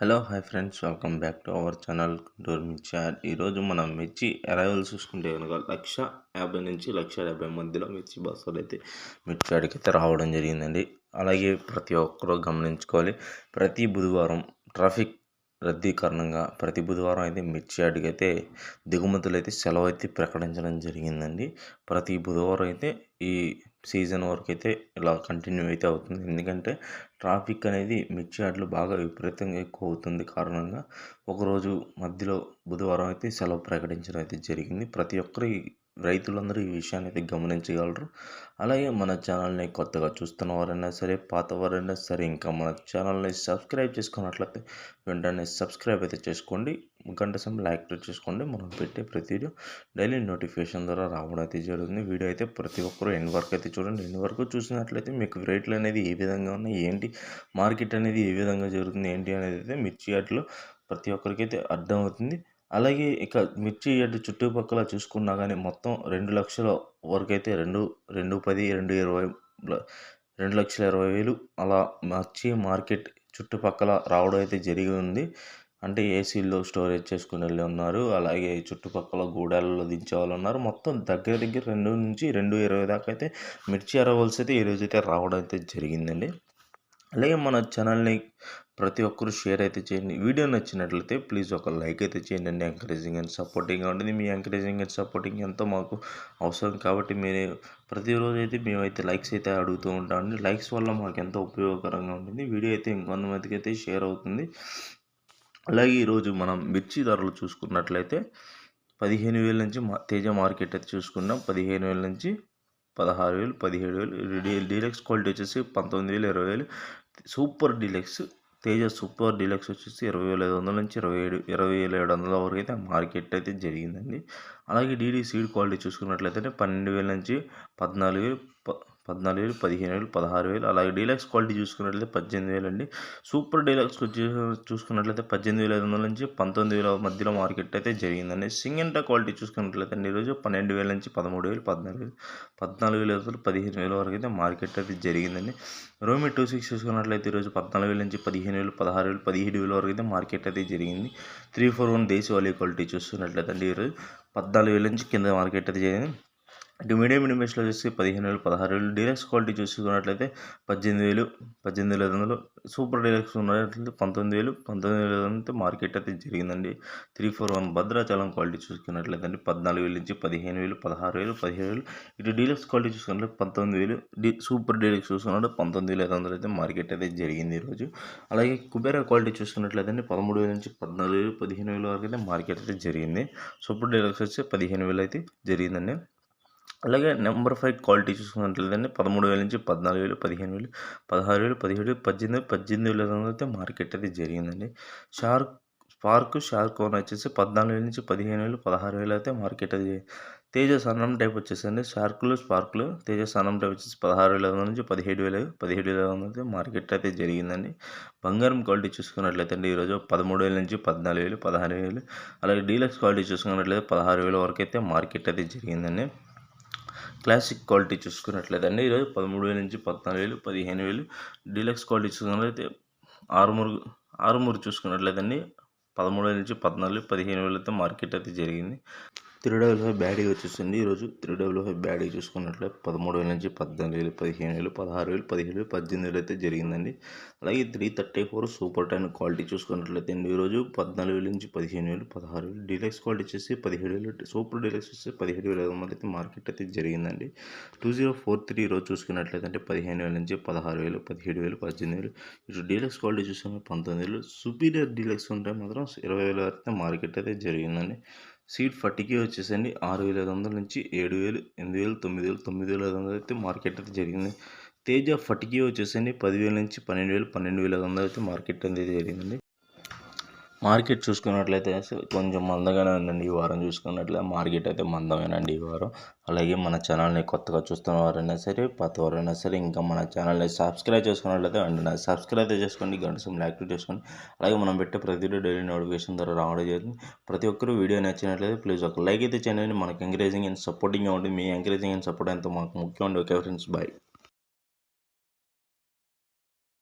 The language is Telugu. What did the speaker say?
Hello hi friends. Welcome back to our channel Guntur Mirchi ఈరోజు మనం మిర్చి అరైవల్ చూసుకుంటే కనుక లక్ష యాభై నుంచి లక్ష డెబ్బై మధ్యలో మిర్చి బస్సులు అయితే మిర్చి అడిగితే రావడం జరిగిందండి. అలాగే ప్రతి ఒక్కరూ గమనించుకోవాలి. ప్రతి బుధవారం ట్రాఫిక్ రద్దీ కారణంగా ప్రతి బుధవారం అయితే మిర్చి అడిగైతే దిగుమతులు అయితే సెలవు అయితే ప్రకటించడం జరిగిందండి. ప్రతి బుధవారం అయితే ఈ సీజన్ వరకు అయితే ఇలా కంటిన్యూ అయితే అవుతుంది. ఎందుకంటే ట్రాఫిక్ అనేది మిర్చి ఆటలు బాగా విపరీతంగా ఎక్కువ అవుతుంది కారణంగా ఒకరోజు మధ్యలో బుధవారం అయితే సెలవు ప్రకటించడం అయితే జరిగింది. ప్రతి ఒక్కరు రైతులందరూ ఈ విషయాన్ని అయితే గమనించగలరు. అలాగే మన ఛానల్ని కొత్తగా చూస్తున్న వారైనా సరే పాత వారైనా సరే ఇంకా మన ఛానల్ని సబ్స్క్రైబ్ చేసుకున్నట్లయితే వెంటనే సబ్స్క్రైబ్ అయితే చేసుకోండి. గంట సమయం యాక్టివేట్ చేసుకోండి. మనం పెట్టే ప్రతి వీడియో డైలీ నోటిఫికేషన్ ద్వారా రావడం అయితే జరుగుతుంది. వీడియో అయితే ప్రతి ఒక్కరూ ఎన్ని వరకు అయితే చూడండి. ఎన్ని వరకు చూసినట్లయితే మీకు రేట్లు అనేది ఏ విధంగా ఉన్నాయి? ఏంటి? మార్కెట్ అనేది ఏ విధంగా జరుగుతుంది? ఏంటి అనేది అయితే మిర్చి అట్లు ప్రతి ఒక్కరికైతే అర్థమవుతుంది. అలాగే ఇక మిర్చి అటు చుట్టుపక్కల చూసుకున్నా కానీ మొత్తం రెండు లక్షల వరకు అయితే రెండు రెండు పది రెండు ఇరవై రెండు లక్షల ఇరవై వేలు అలా మిర్చి మార్కెట్ చుట్టుపక్కల రావడం అయితే జరిగి ఉంది. అంటే ఏసీల్లో స్టోరేజ్ చేసుకుని వెళ్ళి ఉన్నారు. అలాగే చుట్టుపక్కల గూడాలలో దించే వాళ్ళు ఉన్నారు. మొత్తం దగ్గర దగ్గర రెండు నుంచి రెండు ఇరవై దాకా అయితే మిర్చి అరవల్స్ అయితే ఈరోజు అయితే రావడం అయితే జరిగిందండి. అలాగే మన ఛానల్ని ప్రతి ఒక్కరు షేర్ అయితే చేయండి. వీడియో నచ్చినట్లయితే ప్లీజ్ ఒక లైక్ అయితే చేయండి. అండి ఎంకరేజింగ్ అండ్ సపోర్టింగ్గా ఉంటుంది మీ ఎంకరేజింగ్ అండ్ సపోర్టింగ్ ఎంతో మాకు అవసరం. కాబట్టి మీరు ప్రతిరోజు అయితే మేమైతే లైక్స్ అయితే అడుగుతూ ఉంటామండి. లైక్స్ వల్ల మాకు ఎంతో ఉపయోగకరంగా ఉంటుంది. వీడియో అయితే ఇంకొంతమందికి అయితే షేర్ అవుతుంది. అలాగే ఈరోజు మనం మిర్చి ధరలు చూసుకున్నట్లయితే పదిహేను వేల నుంచి తేజ మార్కెట్ అయితే చూసుకున్నాం. పదిహేను వేల నుంచి పదహారు వేలు పదిహేడు వేలు డీలక్స్ క్వాలిటీ వచ్చేసి పంతొమ్మిది వేలు ఇరవై వేలు. Super deluxe Teja super deluxe వచ్చేసి ఇరవై వేల ఐదు వందల నుంచి ఇరవై ఏడు ఇరవై వేల ఏడు వందల వరకు అయితే మార్కెట్ అయితే జరిగిందండి. అలాగే డీడీ సీడ్ క్వాలిటీ చూసుకున్నట్లయితే పన్నెండు వేల నుంచి పద్నాలుగు వేలు పద్నాలుగు వేలు పదిహేను వేలు పదహారు వేలు. అలాగే డీలక్స్ క్వాలిటీ చూసుకున్నట్లయితే పద్దెనిమిది వేలు అండి. సూపర్ డీలక్స్ చూసుకున్నట్లయితే పద్దెనిమిది వేల ఐదు వందల నుంచి పంతొమ్మిది వేల మధ్యలో మార్కెట్ అయితే జరిగిందండి. సింగంటా క్వాలిటీ చూసుకున్నట్లయితే అండి ఈరోజు పన్నెండు వేల నుంచి పదమూడు వేలు పద్నాలుగు వేలు పద్నాలుగు వేల ఐదు పదిహేను వేల వరకు అయితే మార్కెట్ అయితే జరిగిందండి. రోమి టూ సిక్స్ చూసుకున్నట్లయితే ఈరోజు పద్నాలుగు వేల నుంచి పదిహేను వేలు పదహారు వేలు పదిహేడు వేల వరకు అయితే మార్కెట్ అయితే జరిగింది. త్రీ ఫోర్ వన్ దేశవాళీ క్వాలిటీ చూసుకున్నట్లయితే అండి ఈరోజు పద్నాలుగు వేల నుంచి కింద మార్కెట్ అయితే జరిగింది. ఇటు మీడియం ఇన్వెస్ట్లో చూసి పదిహేను వేలు పదహారు వేలు. డీలక్స్ క్వాలిటీ చూసుకున్నట్లయితే పద్దెనిమిది వేలు పద్దెనిమిది వేల ఐదు వందలు. సూపర్ డీలక్స్ ఉన్నట్లయితే పంతొమ్మిది వేలు పంతొమ్మిది వేల ఐదు మార్కెట్ అయితే జరిగిందండి. Three four one Bhadrachalam quality చూసుకున్నట్లయితే అండి పద్నాలుగు వేల నుంచి పదిహేను వేలు పదహారు వేలు పదిహేను వేలు. ఇటు డీలక్స్ క్వాలిటీ చూసుకున్నట్లయితే పంతొమ్మిది వేలు. డీ సూపర్ డీలక్స్ చూసుకున్నట్టు పంతొమ్మిది వేల ఐదు వందలు అయితే మార్కెట్ అయితే జరిగింది ఈరోజు. అలాగే కుబేరా క్వాలిటీ చూసుకున్నట్లయితే అండి పదమూడు వేల నుంచి పద్నాలుగు వేలు పదిహేను వేల వరకు అయితే మార్కెట్ అయితే జరిగింది. సూపర్ డీలక్స్ వచ్చి పదిహేను వేలు అయితే జరిగిందండి. అలాగే నెంబర్ ఫైవ్ క్వాలిటీ చూసుకున్నట్లయితే పదమూడు వేల నుంచి పద్నాలుగు వేలు పదిహేను వేలు పదహారు వేలు పదిహేడు పద్దెనిమిది పద్దెనిమిది వేల అయితే మార్కెట్ అయితే జరిగిందండి. షార్క్ స్పార్క్ షార్క్ ఓన్ వచ్చేసి పద్నాలుగు వేల నుంచి పదిహేను వేలు పదహారు వేలు అయితే మార్కెట్ అది తేజ సన్నం టైప్ వచ్చేసండి షార్కులు స్పార్కులు తేజ సన్నం టైప్ వచ్చేసి పదహారు వేల వందల నుంచి పదిహేడు వేల పదిహేడు వేల వందల అయితే మార్కెట్ అయితే జరిగిందండి. బంగారం క్వాలిటీ చూసుకున్నట్లయితే అండి ఈరోజు పదమూడు వేల నుంచి పద్నాలుగు వేలు పదహారు వేలు అలాగే డీలక్స్ క్వాలిటీ చూసుకున్నట్లయితే పదహారు వేల వరకు అయితే మార్కెట్ అయితే జరిగిందండి. క్లాసిక్ క్వాలిటీ చూసుకున్నట్లయితే అండి. ఈరోజు పదమూడు వేల నుంచి పద్నాలుగు వేలు పదిహేను వేలు డీలక్స్ క్వాలిటీ చూసుకున్నట్లయితే ఆరుమూరు ఆరుమూరు చూసుకున్నట్లయితే అండి. పదమూడు వేల నుంచి పద్నాలుగు పదిహేను వేలు అయితే మార్కెట్ అయితే జరిగింది. త్రీ డబుల్ ఫైవ్ బ్యాడీ వచ్చేసింది. ఈరోజు త్రీ డబుల్ ఫైవ్ బ్యాడీ చూసుకున్నట్లే పదమూడు వేల నుంచి పద్నాలుగు వేలు పదిహేను వేలు పదహారు వేలు పదిహేడు వేలు పద్దెనిమిది వేలు అయితే జరిగిందండి. అలాగే three thirty four super ten quality చూసుకున్నట్లయితే అండి ఈరోజు పద్నాలుగు వేల నుంచి పదిహేను వేలు పదహారు వేలు డీలక్స్ క్వాలిటీ వచ్చేసి పదిహేడు వేలు సూపర్ డీలక్స్ వచ్చేసి పదిహేడు వేల ఐదు వందలు అయితే మార్కెట్ అయితే జరిగిందండి. టూ జీరో ఫోర్ త్రీ ఈరోజు చూసుకున్నట్లయితే అంటే పదిహేను వేల నుంచి పదహారు వేలు పదిహేడు వేలు పద్దెనిమిది వేలు ఇటు డీలక్స్ క్వాలిటీ చూసుకున్న పంతొమ్మిది వేలు సుపీరియర్ డీలక్స్ ఉంటే మాత్రం ఇరవై వేల అయితే మార్కెట్ అయితే జరిగిందండి. సీట్ ఫట్టికి వచ్చేసండి. ఆరు వేల ఐదు వందల నుంచి ఏడు వేలు ఎనిమిది వేలు తొమ్మిది వేలు తొమ్మిది వేల ఐదు వందలు అయితే మార్కెట్ అయితే జరిగింది. తేజ ఫటికి వచ్చేసండి. పదివేల నుంచి పన్నెండు వేలు పన్నెండు వేల ఐదు వందలు అయితే మార్కెట్ అనేది జరిగిందండి. మార్కెట్ చూసుకున్నట్లయితే కొంచెం మందగానే ఉందండి ఈ వారం చూసుకున్నట్లయితే. మార్కెట్ అయితే మందమేనండి ఈ వారం. అలాగే మన ఛానల్ని కొత్తగా చూస్తున్న వారైనా సరే పాత వారైనా సరే ఇంకా మన ఛానల్ని సబ్స్క్రైబ్ చేసుకున్నట్లయితే వెంటనే సబ్స్క్రైబ్ చేసుకోండి గంట సమయం యాక్టివ్ చేసుకోండి. అలాగే మనం పెట్టే ప్రతి డైలీ నోటిఫికేషన్ ద్వారా రావడం జరుగుతుంది. ప్రతి ఒక్కరు వీడియో నచ్చినట్లయితే ప్లీజ్ ఒక లైక్ అయితే చేయండి. మనకి ఎంకరేజింగ్ అండ్ సపోర్టింగ్గా ఉంటుంది మీ ఎంకరేజింగ్ అండ్ సపోర్ట్ అంతా మాకు ముఖ్యం ఉండే ఓకే ఫ్రెండ్స్ బాయ్.